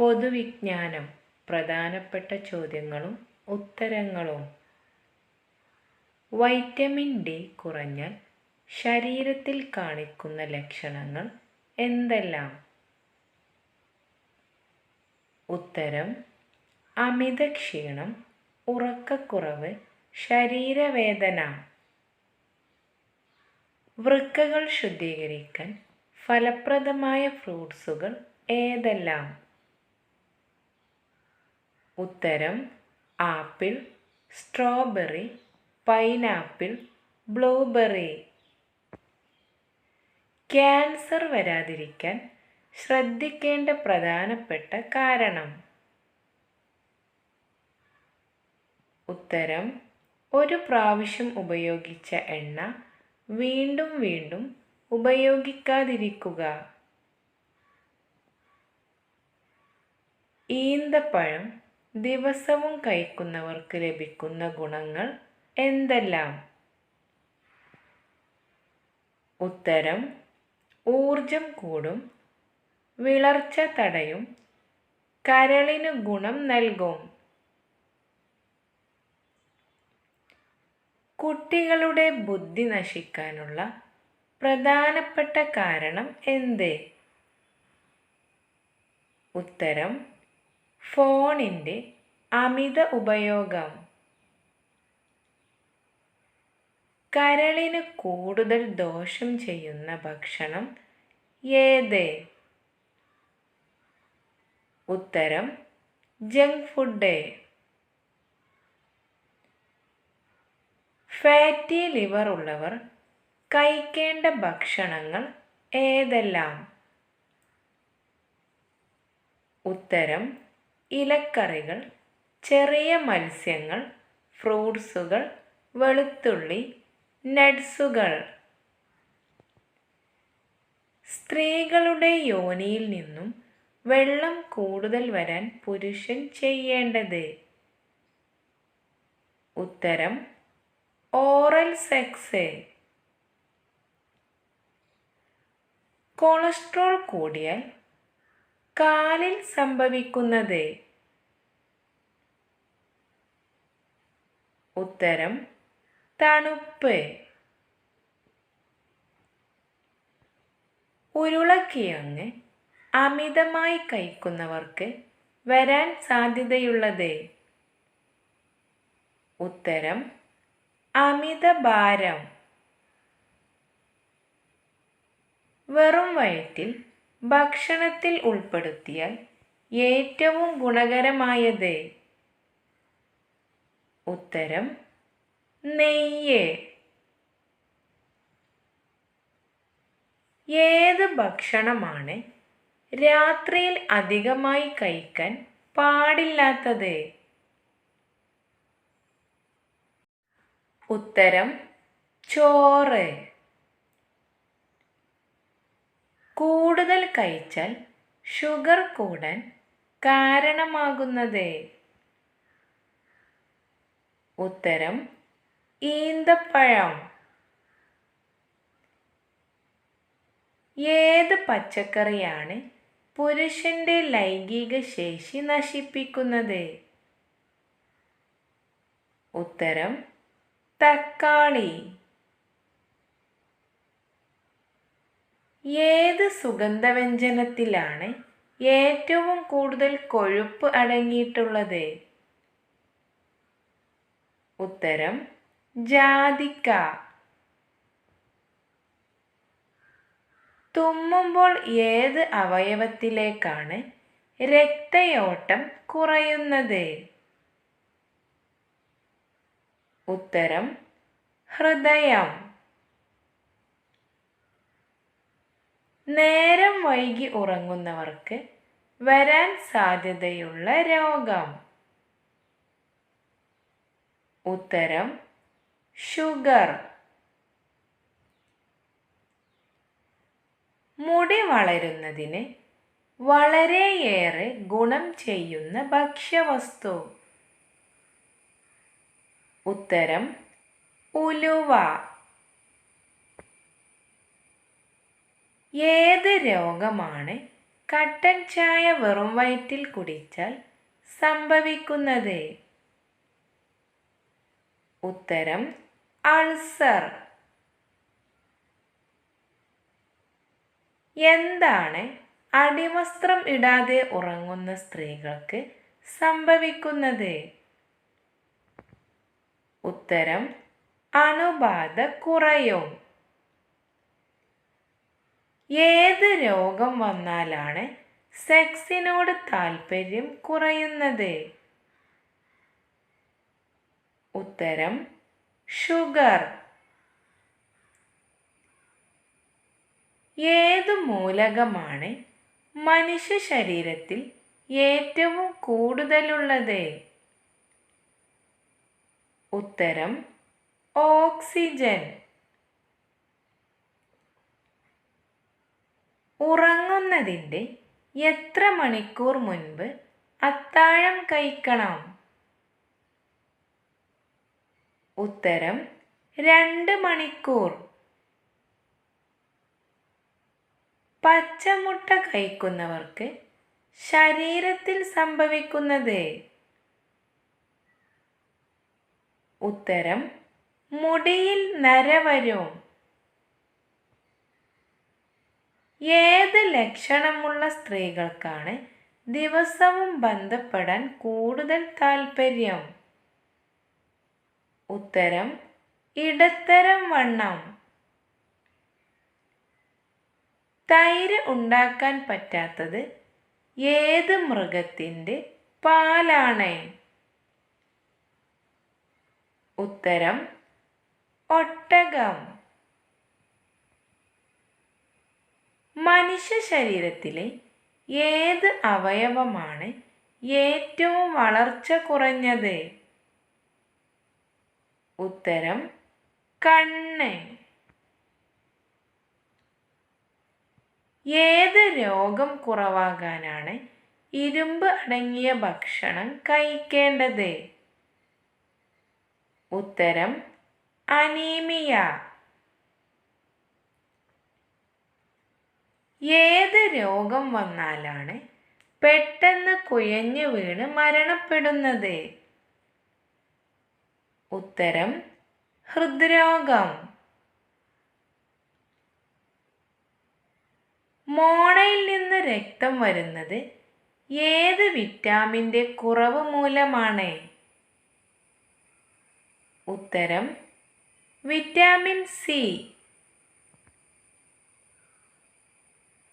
പൊതുവിജ്ഞാനം പ്രധാനപ്പെട്ട ചോദ്യങ്ങളും ഉത്തരങ്ങളും. വൈറ്റമിൻ ഡി കുറഞ്ഞാൽ ശരീരത്തിൽ കാണിക്കുന്ന ലക്ഷണങ്ങൾ എന്തെല്ലാം? ഉത്തരം അമിത ക്ഷീണം ഉറക്കക്കുറവ് ശരീരവേദന. വൃക്കകൾ ശുദ്ധീകരിക്കാൻ ഫലപ്രദമായ ഫ്രൂട്ട്സുകൾ ഏതെല്ലാം? ഉത്തരം apple strawberry pineapple blueberry. Cancer വരാതിരിക്കാൻ ശ്രദ്ധിക്കേണ്ട പ്രധാനപ്പെട്ട കാരണം. ഉത്തരം ഒരു പ്രാവശ്യം ഉപയോഗിച്ച എണ്ണ വീണ്ടും വീണ്ടും ഉപയോഗിക്കാതിരിക്കുക. ഈന്തപ്പഴം ദിവസവും കഴിക്കുന്നവർക്ക് ലഭിക്കുന്ന ഗുണങ്ങൾ എന്തെല്ലാം? ഉത്തരം ഊർജം കൂടും വിളർച്ച തടയും കരളിന് ഗുണം നൽകും. കുട്ടികളുടെ ബുദ്ധി നശിക്കാനുള്ള പ്രധാനപ്പെട്ട കാരണം എന്ത്? ഉത്തരം ഫോണിന്റെ അമിത ഉപയോഗം. കരളിന് കൂടുതൽ ദോഷം ചെയ്യുന്ന ഭക്ഷണം ഏത്? ഉത്തരം ജങ്ക് ഫുഡ്. ഫാറ്റി ലിവർ ഉള്ളവർ കഴിക്കേണ്ട ഭക്ഷണങ്ങൾ ഏതെല്ലാം? ഉത്തരം ഇലക്കറികൾ ചെറിയ മത്സ്യങ്ങൾ ഫ്രൂട്ട്സുകൾ വെളുത്തുള്ളി നട്സുകൾ സ്ത്രീകളുടെ യോനിയിൽ നിന്നും വെള്ളം കൂടുതൽ വരാൻ പുരുഷൻ ചെയ്യേണ്ടത്? ഉത്തരം ഓറൽ സെക്സ്. കൊളസ്ട്രോൾ കൂടിയാൽ കാലിൽ സംഭവിക്കുന്നത്? ഉത്തരം തണുപ്പ്. ഉരുളക്കിഴങ്ങ് അമിതമായി കഴിക്കുന്നവർക്ക് വരാൻ സാധ്യതയുള്ളത്? ഉത്തരം അമിത ഭാരം. വെറും വയറ്റിൽ ഭക്ഷണത്തിൽ ഉൾപ്പെടുത്തിയാൽ ഏറ്റവും ഗുണകരമായത്? ഉത്തരം നെയ്യ്. ഏത് ഭക്ഷണമാണ് രാത്രിയിൽ അധികമായി കഴിക്കാൻ പാടില്ലാത്തത്? ഉത്തരം ചോറ്. കൂടുതൽ കഴിച്ചാൽ ഷുഗർ കൂടാൻ കാരണമാകുന്നത്. ഉത്തരം ഈന്തപ്പഴം. ഏത് പച്ചക്കറിയാണ് പുരുഷന്റെ ലൈംഗിക ശേഷി നശിപ്പിക്കുന്നത്? ഉത്തരം തക്കാളി. ഏത് സുഗന്ധവ്യഞ്ജനത്തിലാണ് ഏറ്റവും കൂടുതൽ കൊഴുപ്പ് അടങ്ങിയിട്ടുള്ളത്? ഉത്തരം ജാതിക്ക. തുമ്മുമ്പോൾ ഏത് അവയവത്തിലേക്കാണ് രക്തയോട്ടം കുറയുന്നത്? ഉത്തരം ഹൃദയം. നേരം വൈകി ഉറങ്ങുന്നവർക്ക് വരാൻ സാധ്യതയുള്ള രോഗം. ഉത്തരം ഷുഗർ. മുടി വളരുന്നതിന് വളരെയേറെ ഗുണം ചെയ്യുന്ന ഭക്ഷ്യവസ്തു. ഉത്തരം ഉലുവ. ഏത് രോഗമാണ് കട്ടൻ ചായ വെറും വയറ്റിൽ കുടിച്ചാൽ സംഭവിക്കുന്നത്? ഉത്തരം അൾസർ. എന്താണ് അടിവസ്ത്രം ഇടാതെ ഉറങ്ങുന്ന സ്ത്രീകൾക്ക് സംഭവിക്കുന്നത്? ഉത്തരം അണുബാധ കുറയും. ഏത് രോഗം വന്നാലാണ് സെക്സിനോട് താല്പര്യം കുറയുന്നത്? ഉത്തരം ഷുഗർ. ഏതു മൂലകമാണ് മനുഷ്യ ശരീരത്തിൽ ഏറ്റവും കൂടുതലുള്ളത്? ഉത്തരം ഓക്സിജൻ. ഉറങ്ങുന്നതിന്റെ എത്ര മണിക്കൂർ മുൻപ് അത്താഴം കഴിക്കണം? ഉത്തരം രണ്ട് മണിക്കൂർ. പച്ചമുട്ട കഴിക്കുന്നവർക്ക് ശരീരത്തിൽ സംഭവിക്കുന്നത്? ഉത്തരം മുടിയിൽ നര വരും. ഏത് ലക്ഷണമുള്ള സ്ത്രീകൾക്കാണ് ദിവസവും ബന്ധപ്പെടാൻ കൂടുതൽ താൽപ്പര്യം? ഉത്തരം ഇടത്തരം വണ്ണം. തൈര് ഉണ്ടാക്കാൻ പറ്റാത്തത് ഏത് മൃഗത്തിന്റെ പാലാണ്? ഉത്തരം ഒട്ടകം. മനുഷ്യ ശരീരത്തിലെ ഏത് അവയവമാണ് ഏറ്റവും വളർച്ച കുറഞ്ഞത്? ഉത്തരം കണ്ണ്. ഏത് രോഗം കുറവാകാനാണ് ഇരുമ്പ് അടങ്ങിയ ഭക്ഷണം കഴിക്കേണ്ടത്? ഉത്തരം അനീമിയ. ഏത് രോഗം വന്നാലാണ് പെട്ടെന്ന് കുഴഞ്ഞു വീണ് മരണപ്പെടുന്നത്? ഉത്തരം ഹൃദ്രോഗം. മോണയിൽ നിന്ന് രക്തം വരുന്നത് ഏത് വിറ്റാമിന്റെ കുറവ് മൂലമാണ്? ഉത്തരം വിറ്റാമിൻ സി.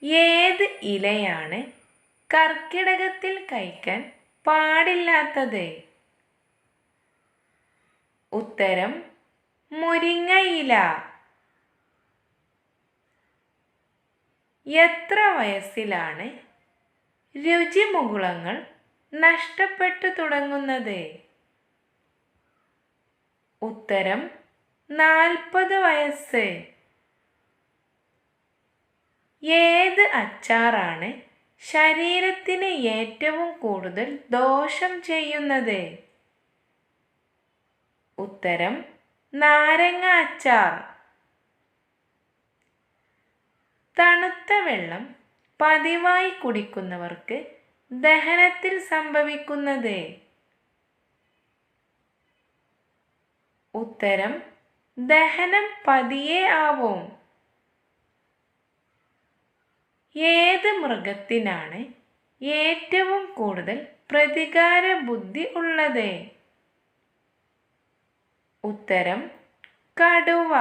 ഏത് ഇലയാണ് കർക്കിടകത്തിൽ കഴിക്കാൻ പാടില്ലാത്തത്? ഉത്തരം മുരിങ്ങയില എത്ര വയസ്സിലാണ് രുചിമുകുളങ്ങൾ നഷ്ടപ്പെട്ടു തുടങ്ങുന്നത്? ഉത്തരം നാൽപ്പത് വയസ്സ്. ഏത് അച്ചാറാണ് ശരീരത്തിന് ഏറ്റവും കൂടുതൽ ദോഷം ചെയ്യുന്നത്? ഉത്തരം നാരങ്ങ അച്ചാർ. തണുത്ത വെള്ളം പതിവായി കുടിക്കുന്നവർക്ക് ദഹനത്തിൽ സംഭവിക്കുന്നത്? ഉത്തരം ദഹനം പതിയെ ആവും. ഏത് മൃഗത്തിനാണ് ഏറ്റവും കൂടുതൽ പ്രതികാര ബുദ്ധി ഉള്ളത്? ഉത്തരം കടുവ.